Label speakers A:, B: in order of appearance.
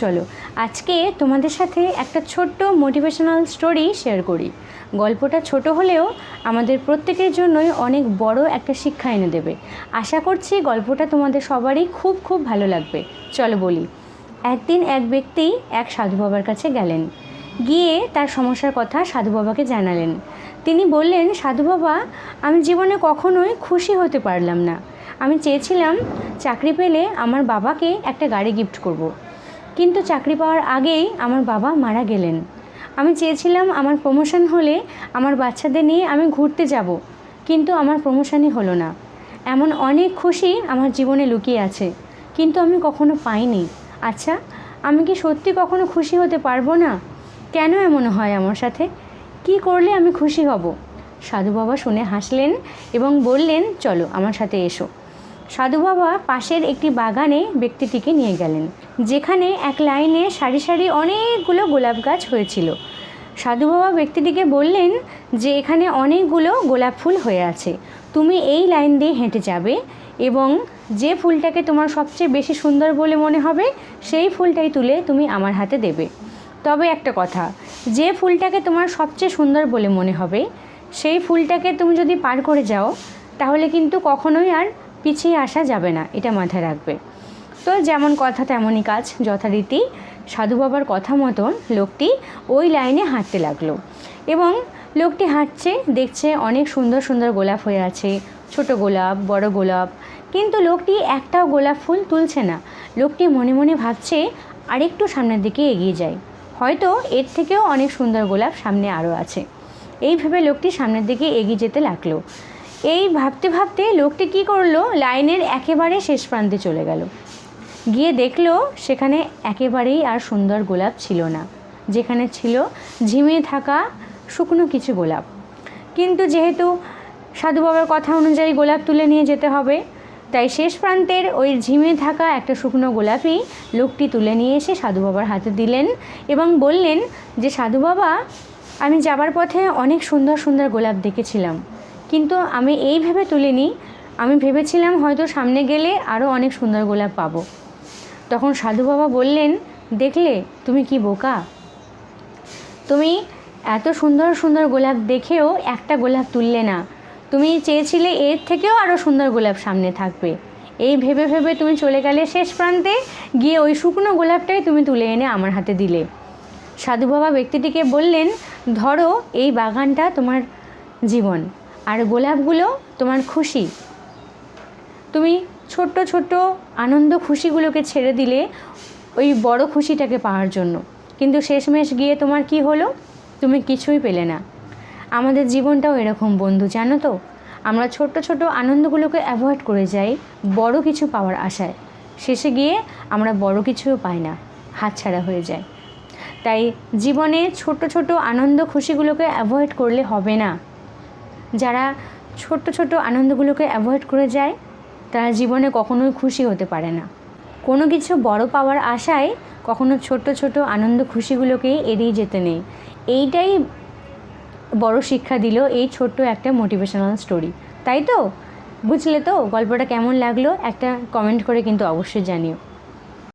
A: চলো, আজকে তোমাদের সাথে একটা ছোট্ট মোটিভেশনাল স্টোরি শেয়ার করি। গল্পটা ছোট হলেও আমাদের প্রত্যেকের জন্যই অনেক বড় একটা শিক্ষা এনে দেবে। আশা করছি গল্পটা তোমাদের সবারই খুব খুব ভালো লাগবে। চলো বলি, একদিন এক ব্যক্তি এক সাধু বাবার কাছে গেলেন। গিয়ে তার সমস্যার কথা সাধু বাবাকে জানালেন। তিনি বললেন, সাধু বাবা, আমি জীবনে কখনোই খুশি হতে পারলাম না। আমি চেয়েছিলাম চাকরি পেলে আমার বাবাকে একটা গাড়ি গিফট করব। কিন্তু চাকরি পাওয়ার আগেই আমার বাবা মারা গেলেন। আমি চেয়েছিলাম আমার প্রমোশন হলে আমার বাচ্চাদের নিয়ে আমি ঘুরতে যাব, কিন্তু আমার প্রমোশনই হলো না। এমন অনেক খুশি আমার জীবনে লুকিয়ে আছে, কিন্তু আমি কখনো পাইনি। আচ্ছা আমি কি সত্যি কখনো খুশি হতে পারব না? কেন এমন হয় আমার সাথে? কি করলে আমি খুশি হব? সাধু বাবা শুনে হাসলেন এবং বললেন, চলো আমার সাথে এসো। সাধু বাবা পাশের একটি বাগানে ব্যক্তিটিকে নিয়ে গেলেন, যেখানে এক লাইনে সারি সারি অনেকগুলো গোলাপ গাছ হয়েছিল। সাধু বাবা ব্যক্তিটিকে বললেন যে, এখানে অনেকগুলো গোলাপ ফুল হয়ে আছে। তুমি এই লাইন দিয়ে হেঁটে যাবে এবং যে ফুলটাকে তোমার সবচেয়ে বেশি সুন্দর বলে মনে হবে, সেই ফুলটাই তুলে তুমি আমার হাতে দেবে। তবে একটা কথা, যে ফুলটাকে তোমার সবচেয়ে সুন্দর বলে মনে হবে, সেই ফুলটাকে তুমি যদি পার করে যাও, তাহলে কিন্তু কখনোই আর পিছিয়ে আসা যাবে না, এটা মাথায় রাখবে। তো যেমন কথা তেমনই কাজ, যথারীতি সাধু বাবার কথা মতন লোকটি ওই লাইনে হাঁটতে লাগল। এবং লোকটি হাঁটছে, দেখছে অনেক সুন্দর সুন্দর গোলাপ হয়ে আছে, ছোট গোলাপ, বড় গোলাপ, কিন্তু লোকটি একটাও গোলাপ ফুল তুলছে না। লোকটি মনে মনে ভাবছে আরেকটু সামনের দিকে এগিয়ে যায়। হয়তো এর থেকেও অনেক সুন্দর গোলাপ সামনে আরও আছে। এইভাবে লোকটি সামনের দিকে এগিয়ে যেতে লাগল। এই ভাবতে ভাবতে লোকটি কি করল? লাইনের একেবারে শেষ প্রান্তে চলে গেল। গিয়ে দেখল সেখানে একেবারেই আর সুন্দর গোলাপ ছিল না। যেখানে ছিল ঝিমিয়ে থাকা শুকনো কিছু গোলাপ। কিন্তু যেহেতু সাধু বাবার কথা অনুযায়ী গোলাপ তুলে নিয়ে যেতে হবে, তাই শেষ প্রান্তের ওই ঝিমে থাকা একটা শুকনো গোলাপই লোকটি তুলে নিয়ে এসে সাধু বাবার হাতে দিলেন এবং বললেন যে, সাধু বাবা, আমি যাবার পথে অনেক সুন্দর সুন্দর গোলাপ দেখেছিলাম। কিন্তু আমি এই ভেবে তুলিনি। আমি ভেবেছিলাম হয়তো সামনে গেলে আরও অনেক সুন্দর গোলাপ পাবো। তখন সাধু বাবা বললেন, দেখলে? তুমি কি বোকা? তুমি এত সুন্দর সুন্দর গোলাপ দেখেও একটা গোলাপ তুললে না। তুমি চেয়েছিলে এর থেকেও আরও সুন্দর গোলাপ সামনে থাকবে। এই ভেবে ভেবে তুমি চলে গেলে শেষ প্রান্তে গিয়ে ওই শুকনো গোলাপটাই তুমি তুলে এনে আমার হাতে দিলে। সাধু বাবা ব্যক্তিটিকে বললেন, ধরো এই বাগানটা তোমার জীবন। আর গোলাপগুলো তোমার খুশি। তুমি ছোট্ট ছোট্ট আনন্দ খুশিগুলোকে ছেড়ে দিলে ওই বড় খুশিটাকে পাওয়ার জন্য। কিন্তু শেষমেশ গিয়ে তোমার কি হলো? তুমি কিছুই পেলে না। আমাদের জীবনটাও এরকম বন্ধু, জানো তো? আমরা ছোট্ট ছোট আনন্দগুলোকে অ্যাভয়েড করে যাই বড় কিছু পাওয়ার আশায়। শেষে গিয়ে আমরা বড় কিছুও পাই না, হাতছাড়া হয়ে যায় তাই জীবনে ছোট ছোট আনন্দ খুশিগুলোকে অ্যাভয়েড করলে হবে না। যারা ছোট্ট ছোট আনন্দগুলোকে অ্যাভয়েড করে যায়, তারা জীবনে কখনোই খুশি হতে পারে না। কোনো কিছু বড় পাওয়ার আশায় কখনো ছোট্ট ছোট আনন্দ খুশিগুলোকে এড়িয়ে যেতে নেই। এইটাই বড় শিক্ষা দিল এই ছোট্ট একটা মোটিভেশনাল স্টোরি তাই তো? বুঝলে তো গল্পটা কেমন লাগল? একটা কমেন্ট করে কিন্তু অবশ্যই জানিও।